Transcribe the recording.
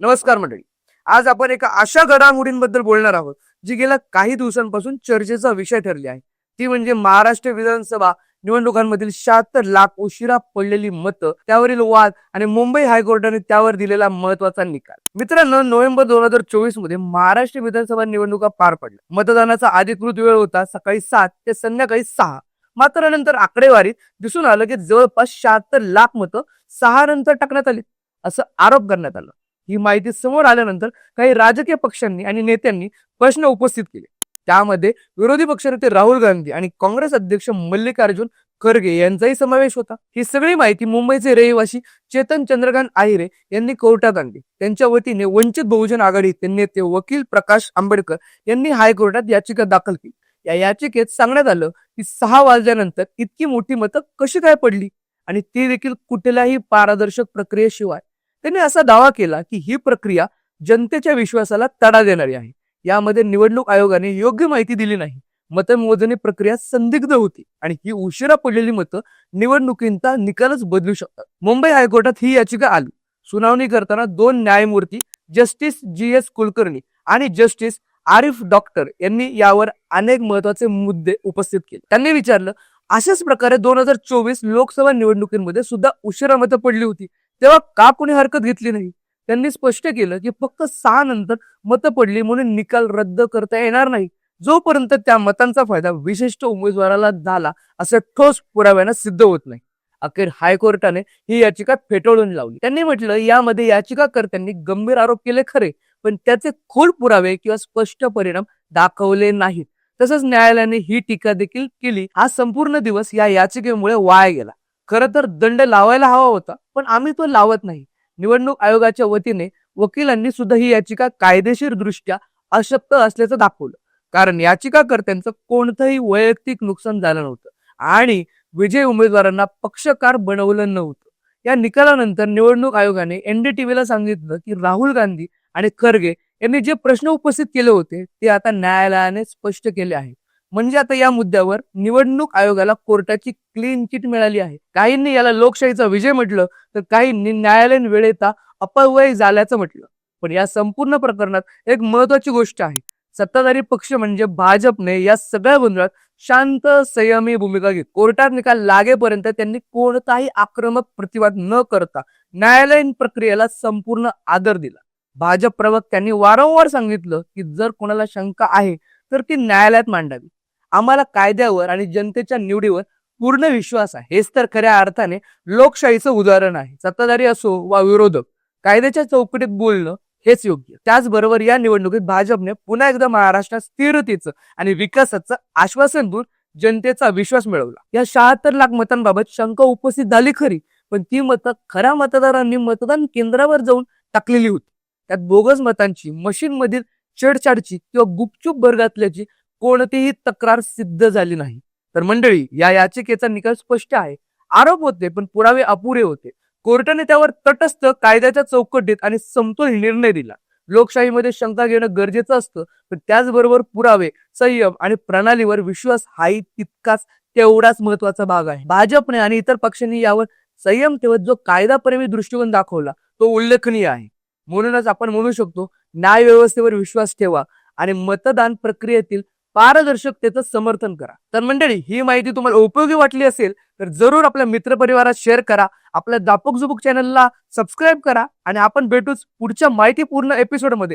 नमस्कार मंडळी. आज आपण एका अशा घडामोडींबद्दल बोलणार आहोत जी गेल्या काही दिवसांपासून चर्चेचा विषय ठरली आहे. ती म्हणजे महाराष्ट्र विधानसभा निवडणुकांमधील शहात्तर लाख उशिरा पडलेली मतं त्यावरील वाद आणि मुंबई हायकोर्टाने त्यावर दिलेला महत्त्वाचा निकाल. मित्रांनो नोव्हेंबर दोन हजार चोवीसमध्ये महाराष्ट्र विधानसभा निवडणुका पार पडल्या. मतदानाचा अधिकृत वेळ होता सकाळी सात ते संध्याकाळी सहा. मात्र नंतर आकडेवारीत दिसून आलं की जवळपास शहात्तर लाख मतं सहा नंतर टाकण्यात आली असं आरोप करण्यात आलं. ही माहिती समोर आल्यानंतर काही राजकीय पक्षांनी आणि नेत्यांनी प्रश्न उपस्थित केले. त्यामध्ये विरोधी पक्षनेते राहुल गांधी आणि काँग्रेस अध्यक्ष मल्लिकार्जुन खरगे यांचाही समावेश होता. ही सगळी माहिती मुंबईचे रहिवासी चेतन चंद्रकांत आहिरे यांनी कोर्टात आणली. त्यांच्या वतीने वंचित बहुजन आघाडीचे नेते वकील प्रकाश आंबेडकर यांनी हायकोर्टात याचिका दाखल केली. या याचिकेत सांगण्यात आलं की सहा वाजल्यानंतर इतकी मोठी मतं कशी काय पडली? आणि ती देखील कुठल्याही पारदर्शक प्रक्रियेशिवाय. त्यांनी असा दावा केला की ही प्रक्रिया जनतेच्या विश्वासाला तडा देणारी आहे. यामध्ये निवडणूक आयोगाने योग्य माहिती दिली नाही. मतमोजणी प्रक्रिया संदिग्ध होती आणि ही उशिरा पडलेली मतं निवडणुकींचा निकालच बदलू शकतात. मुंबई हायकोर्टात ही याचिका आली. सुनावणी करताना दोन न्यायमूर्ती जस्टिस जी एस कुलकर्णी आणि जस्टिस आरिफ डॉक्टर यांनी यावर अनेक महत्त्वाचे मुद्दे उपस्थित केले. त्यांनी विचारलं अशाच प्रकारे दोन हजार चोवीस लोकसभा निवडणुकीमध्ये सुद्धा उशिरा मतं पडली होती. तेव्हा का कोणी हरकत घेतली नाही? त्यांनी स्पष्ट केलं की फक्त सहा नंतर मतं पडली म्हणून निकाल रद्द करता येणार नाही. जोपर्यंत त्या मतांचा फायदा विशिष्ट उमेदवाराला झाला असं ठोस पुराव्यानं सिद्ध होत नाही. अखेर हायकोर्टाने ही याचिका फेटाळून लावली. त्यांनी म्हटलं यामध्ये याचिकाकर्त्यांनी गंभीर आरोप केले खरे पण त्याचे खोल पुरावे किंवा स्पष्ट परिणाम दाखवले नाहीत. तसंच न्यायालयाने ही टीका देखील केली. हा संपूर्ण दिवस या याचिकेमुळे वाया गेला. खरं तर दंड लावायला हवा होता पण आम्ही तो लावत नाही. निवडणूक आयोगाच्या वतीने वकिलांनी सुद्धा ही याचिका कायदेशीर दृष्ट्या अशक्त असल्याचं दाखवलं. कारण याचिकाकर्त्यांचं कोणतंही वैयक्तिक नुकसान झालं नव्हतं आणि विजय उमेदवारांना पक्षकार बनवलं नव्हतं. या निकालानंतर निवडणूक आयोगाने एनडीटीव्हीला सांगितलं की राहुल गांधी आणि खरगे यांनी जे प्रश्न उपस्थित केले होते ते आता न्यायालयाने स्पष्ट केले आहे म्हणजे आता या मुद्द्यावर निवडणूक आयोगाला कोर्टाची क्लीन चिट मिळाली आहे. काहींनी याला लोकशाहीचा विजय म्हटलं तर काहींनी न्यायालयीन वेळेचा अपव्यय झाल्याचं म्हटलं. पण या संपूर्ण प्रकरणात एक महत्वाची गोष्ट आहे. सत्ताधारी पक्ष म्हणजे भाजपने या सगळ्या गोंधळात शांत संयमी भूमिका घेत कोर्टात निकाल लागेपर्यंत त्यांनी कोणताही आक्रमक प्रतिवाद न करता न्यायालयीन प्रक्रियेला संपूर्ण आदर दिला. भाजप प्रवक्त्यांनी वारंवार सांगितलं की जर कोणाला शंका आहे तर ती न्यायालयात मांडावी. आम्हाला कायद्यावर आणि जनतेच्या निवडीवर पूर्ण विश्वास आहे. हेच तर खऱ्या अर्थाने लोकशाहीचं उदाहरण आहे. सत्ताधारी असो वा विरोधक कायद्याच्या चौकटीत बोलणं हेच योग्य. त्याचबरोबर या निवडणुकीत भाजपने पुन्हा एकदा महाराष्ट्रात स्थिरतेचं आणि विकासाचं आश्वासन देऊन जनतेचा विश्वास मिळवला. या शहात्तर लाख मतांबाबत शंका उपस्थित झाली खरी पण ती मतं खऱ्या मतदारांनी मतदान केंद्रावर जाऊन टाकलेली होती. त्यात बोगस मतांची मशीनमधील छेडछाडची किंवा गुपचूप भर घातल्याची कोणतीही तक्रार सिद्ध झाली नाही. तर मंडळी या याचिकेचा निकाल स्पष्ट आहे. आरोप होते पण पुरावे अपुरे होते. कोर्टाने त्यावर तटस्थ कायद्याच्या चौकटीत आणि समतोल निर्णय दिला. लोकशाहीमध्ये शंका घेणं गरजेचं असतं पण त्याचबरोबर पुरावे संयम आणि प्रणालीवर विश्वास हाही तितकाच तेवढाच महत्त्वाचा भाग आहे. भाजपने आणि इतर पक्षांनी यावर संयम ठेवत जो कायदाप्रेमी दृष्टिकोन दाखवला तो उल्लेखनीय आहे. म्हणूनच आपण म्हणू शकतो न्याय व्यवस्थेवर विश्वास ठेवा आणि मतदान प्रक्रियेतील पारदर्शकतेचं समर्थन करा. तर मंडळी ही माहिती तुम्हाला उपयोगी वाटली असेल तर जरूर आपल्या मित्रपरिवारात शेअर करा. आपल्या दापक जुबुक चॅनलला सबस्क्राईब करा आणि आपण भेटूच पुढच्या माहितीपूर्ण एपिसोडमध्ये